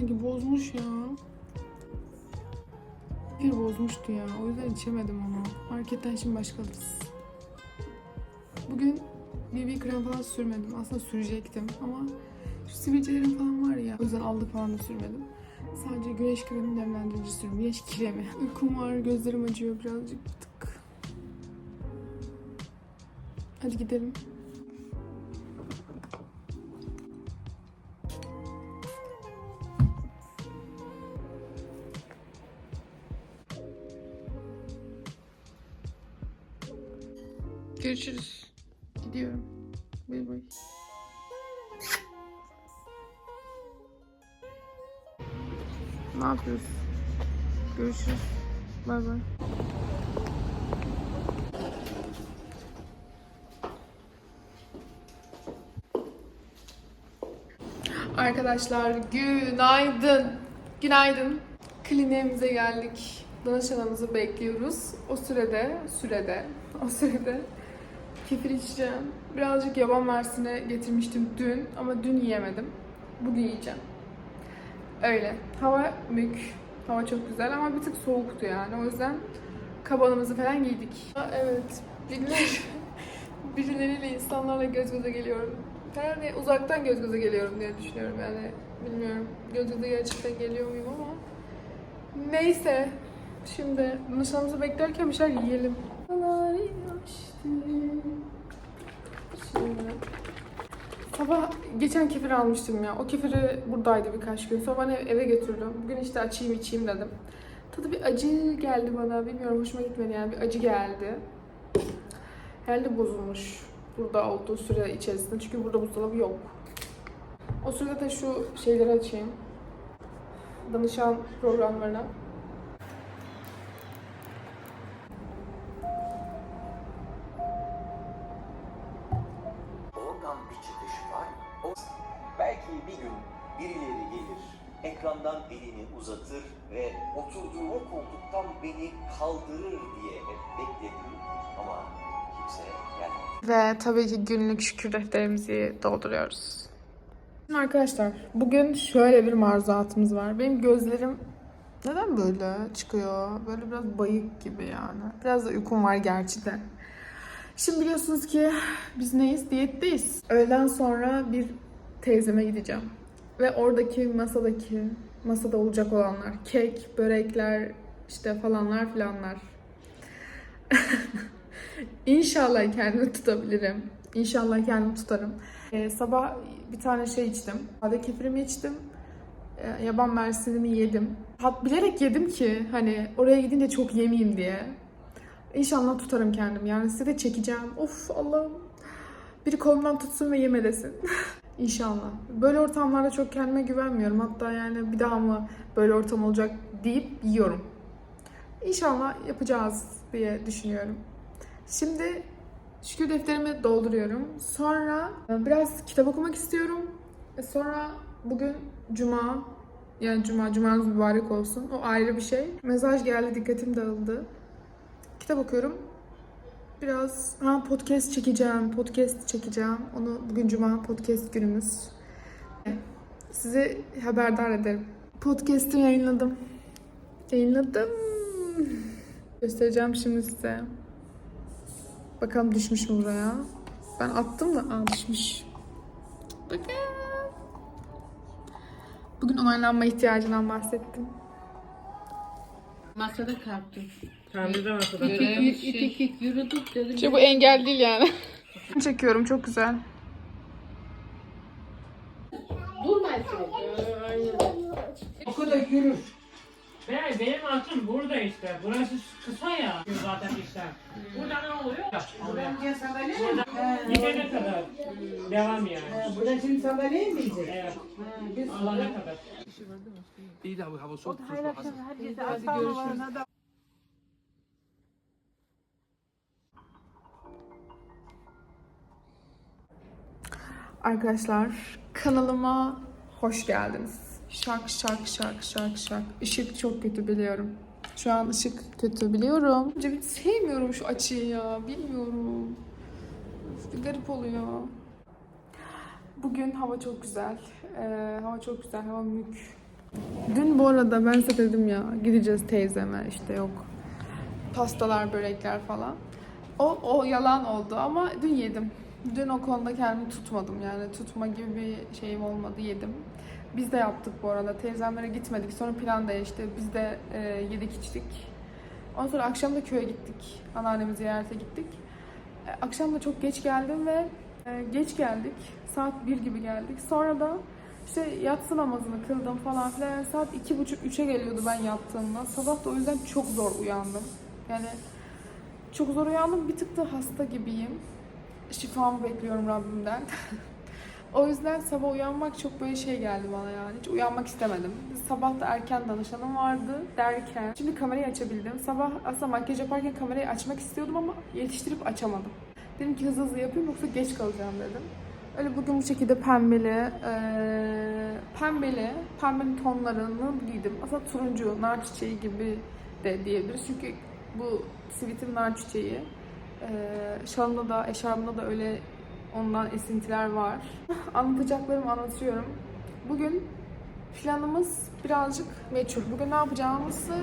sanki bozmuş ya. Bir bozmuştu ya. O yüzden içemedim onu. Marketten şimdi başka alırız. Bugün BB krem falan sürmedim. Aslında sürecektim ama şu sivilcelerim falan var ya. O yüzden aldık falan da sürmedim. Sadece güneş kremi nemlendirici sürüyorum. Güneş kremi. Uykum var, gözlerim acıyor birazcık. bir tık. Hadi gidelim. Görüşürüz. Gidiyorum. Bay bay. Ne yapıyoruz? Görüşürüz. Bay bay. Arkadaşlar günaydın. Günaydın. Kliniğimize geldik. Danışanımızı bekliyoruz. O sürede, sürede, o sürede kefir içeceğim. Birazcık yaban mersine getirmiştim dün ama dün yiyemedim. Bugün yiyeceğim. Öyle. Hava mük. Hava çok güzel ama bir tık soğuktu yani. O yüzden kabanımızı falan giydik. Aa, evet. Birileri, birileriyle insanlarla göz göze geliyorum. Yani uzaktan göz göze geliyorum diye düşünüyorum yani. Bilmiyorum. Göz göze gerçekten geliyor muyum ama. Neyse. Şimdi danışanımızı beklerken bir şeyler yiyelim. Şimdi Sabah geçen kefir almıştım ya. O kefiri buradaydı birkaç gün. Sonra ben ev- eve götürdüm. Bugün işte açayım içeyim dedim. Tadı bir acı geldi bana. Bilmiyorum hoşuma gitmedi yani. Bir acı geldi. Herhalde bozulmuş. Burada olduğu süre içerisinde. Çünkü burada buzdolabı yok. O sırada da şu şeyleri açayım. Danışan programlarına. Ekrandan elini uzatır ve oturduğum o koltuktan beni kaldırır diye hep bekledim. Ama kimse gelmedi. Ve tabii ki günlük şükür defterimizi dolduruyoruz. Şimdi Arkadaşlar bugün şöyle bir maruzatımız var. Benim gözlerim neden böyle çıkıyor? Böyle biraz bayık gibi yani. Biraz da uykum var gerçi de. Şimdi biliyorsunuz ki biz neyiz? Diyetteyiz. Öğleden sonra bir teyzeme gideceğim. Ve oradaki masadaki, masada olacak olanlar, kek, börekler, işte falanlar filanlar. İnşallah kendimi tutabilirim. İnşallah kendimi tutarım. Ee, sabah bir tane şey içtim. Sade kefirimi içtim. Ee, yaban mersinimi yedim. Hat bilerek yedim ki hani oraya gidince çok yemeyeyim diye. İnşallah tutarım kendim. Yani size de çekeceğim. Of Allah'ım. Biri kolumdan tutsun ve yeme desin. İnşallah. Böyle ortamlarda çok kendime güvenmiyorum. Hatta yani bir daha mı böyle ortam olacak deyip yiyorum. İnşallah yapacağız diye düşünüyorum. Şimdi şükür defterimi dolduruyorum. Sonra biraz kitap okumak istiyorum. E Sonra bugün cuma, yani cuma, cumanız mübarek olsun. O ayrı bir şey. Mesaj geldi, dikkatim dağıldı. Kitap okuyorum. Biraz ha, podcast çekeceğim, podcast çekeceğim. Onu bugün cuma podcast günümüz. Sizi haberdar ederim. Podcast'ı yayınladım. Yayınladım. Göstereceğim şimdi size. Bakalım düşmüş mü buraya? Ben attım da aa düşmüş. Bakın. Bugün onaylanma ihtiyacından bahsettim. Masada kalktı. Kendi de masada. İtik, itik, itik yürüdük dedim. İşte bu engel değil yani. Çekiyorum çok güzel. Durma sürekli. O kadar yürür. Be, benim altım burada işte. Burası kısa ya. Zaten işte. Burada ne oluyor? Buraya sandalye mi? Gidene kadar devam yani. Burada şimdi sandalye mi yiyecek? Evet. Ha, Biz Alana kadar. İyi de abi hava soğuk. Hadi görüşürüz. Arkadaşlar kanalıma hoş geldiniz. Şak şak şak şak şak. Işık çok kötü biliyorum. Şu an ışık kötü biliyorum. Önce sevmiyorum şu açıyı ya. Bilmiyorum. Bir garip oluyor. Bugün hava çok güzel. Ee, hava çok güzel. Hava mük. Dün bu arada ben size dedim ya gideceğiz teyzeme işte yok pastalar börekler falan. O, o yalan oldu ama dün yedim. Dün o konuda kendimi tutmadım yani tutma gibi bir şeyim olmadı yedim. Biz de yaptık bu arada teyzemlere gitmedik sonra plan değişti biz de e, yedik içtik. Ondan sonra akşam da köye gittik anneannemi ziyarete gittik. E, akşam da çok geç geldim ve e, geç geldik saat 1 gibi geldik sonra da işte yatsı namazını kıldım falan filan. Yani saat iki buçuk üçe geliyordu ben yattığımda. Sabah da o yüzden çok zor uyandım. Yani çok zor uyandım. Bir tık da hasta gibiyim. Şifamı bekliyorum Rabbimden. o yüzden sabah uyanmak çok böyle şey geldi bana yani. Hiç uyanmak istemedim. Sabah da erken danışanım vardı derken. Şimdi kamerayı açabildim. Sabah aslında makyaj yaparken kamerayı açmak istiyordum ama yetiştirip açamadım. Dedim ki hızlı hızlı yapayım yoksa geç kalacağım dedim. Öyle bugün bu şekilde pembeli, eee, pembeli, pembenin tonlarını giydim. Aslında turuncu, nar çiçeği gibi de diyebiliriz. Çünkü bu sivitim nar çiçeği. Eee şalımda da, eşarbımda da öyle ondan esintiler var. Anlatacaklarımı anlatıyorum. Bugün planımız birazcık meçhul. Bugün ne yapacağımızı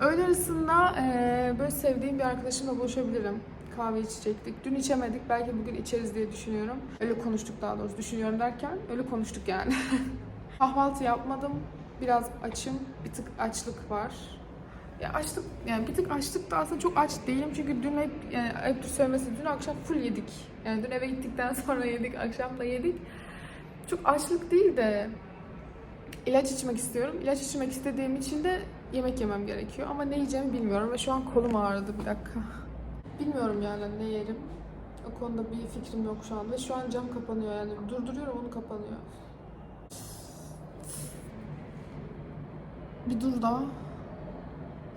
öğle arasında eee, böyle sevdiğim bir arkadaşımla buluşabilirim kahve içecektik. Dün içemedik. Belki bugün içeriz diye düşünüyorum. Öyle konuştuk daha doğrusu. Düşünüyorum derken öyle konuştuk yani. Kahvaltı yapmadım. Biraz açım. Bir tık açlık var. Ya açlık yani bir tık açlık da aslında çok aç değilim çünkü dün hep yani ayıptır söylemesi dün akşam full yedik. Yani dün eve gittikten sonra yedik, akşam da yedik. Çok açlık değil de ilaç içmek istiyorum. İlaç içmek istediğim için de yemek yemem gerekiyor ama ne yiyeceğimi bilmiyorum ve şu an kolum ağrıdı bir dakika. Bilmiyorum yani ne yerim. O konuda bir fikrim yok şu an. Ve şu an cam kapanıyor yani. Durduruyorum onu kapanıyor. Bir dur daha.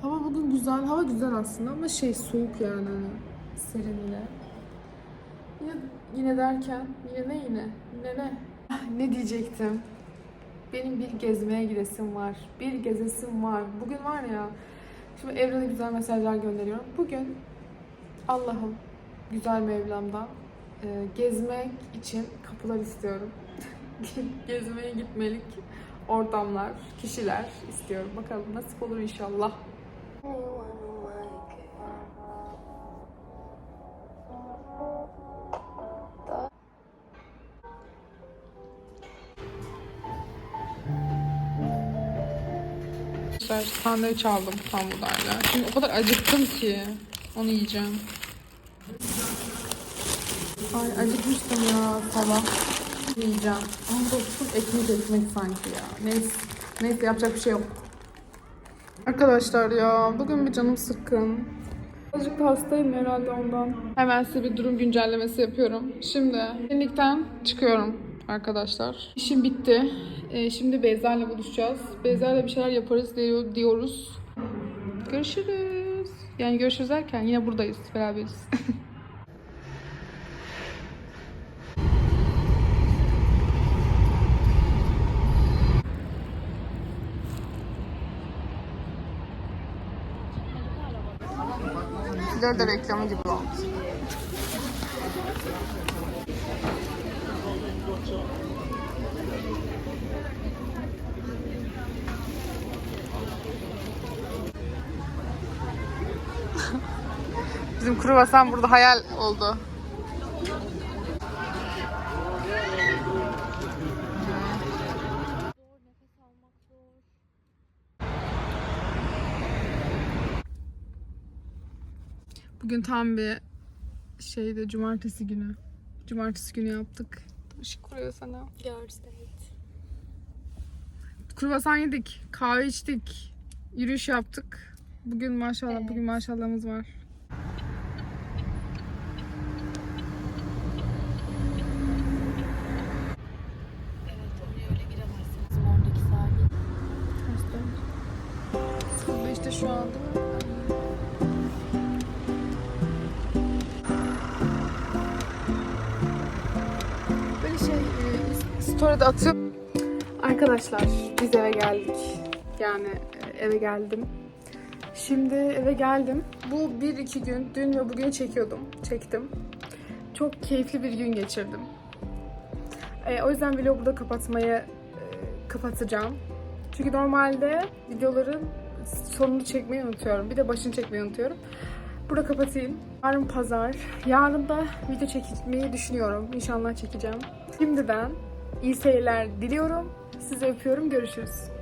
Hava bugün güzel. Hava güzel aslında ama şey soğuk yani. hani Serin yine. Yine, yine derken yine ne yine? Yine ne? Ne diyecektim? Benim bir gezmeye gidesim var. Bir gezesim var. Bugün var ya. Şimdi evrene güzel mesajlar gönderiyorum. Bugün Allah'ım güzel Mevlam'dan e, gezmek için kapılar istiyorum. Gezmeye gitmelik ortamlar, kişiler istiyorum. Bakalım nasip olur inşallah. Ben sandviç aldım tam. Şimdi o kadar acıktım ki onu yiyeceğim. Ay acıkmıştım ya sabah. Yiyeceğim. Ama full ekmek ekmek sanki ya. Neyse, neyse yapacak bir şey yok. Arkadaşlar ya bugün bir canım sıkkın. Azıcık hastayım herhalde ondan. Hemen size bir durum güncellemesi yapıyorum. Şimdi klinikten çıkıyorum arkadaşlar. İşim bitti. Ee, şimdi Beyza ile buluşacağız. Beyza ile bir şeyler yaparız diyor, diyoruz. Görüşürüz. Yani görüşürüz derken yine buradayız, beraberiz. Flör de reklamı gibi oldu. Bizim kruvasan burada hayal oldu. Bugün tam bir şeyde cumartesi günü. Cumartesi günü yaptık. Işık kuruyor sana. Kruvasan yedik, kahve içtik, yürüyüş yaptık. Bugün maşallah, bugün maşallahımız var. E, story'de atıyorum. Arkadaşlar biz eve geldik. Yani e, eve geldim. Şimdi eve geldim. Bu bir iki gün dün ve bugün çekiyordum. Çektim. Çok keyifli bir gün geçirdim. E, o yüzden vlogu burada kapatmayı e, kapatacağım. Çünkü normalde videoların sonunu çekmeyi unutuyorum. Bir de başını çekmeyi unutuyorum. Burada kapatayım. Yarın pazar. Yarın da video çekmeyi düşünüyorum. İnşallah çekeceğim. Şimdiden iyi seyirler diliyorum. Sizi öpüyorum. Görüşürüz.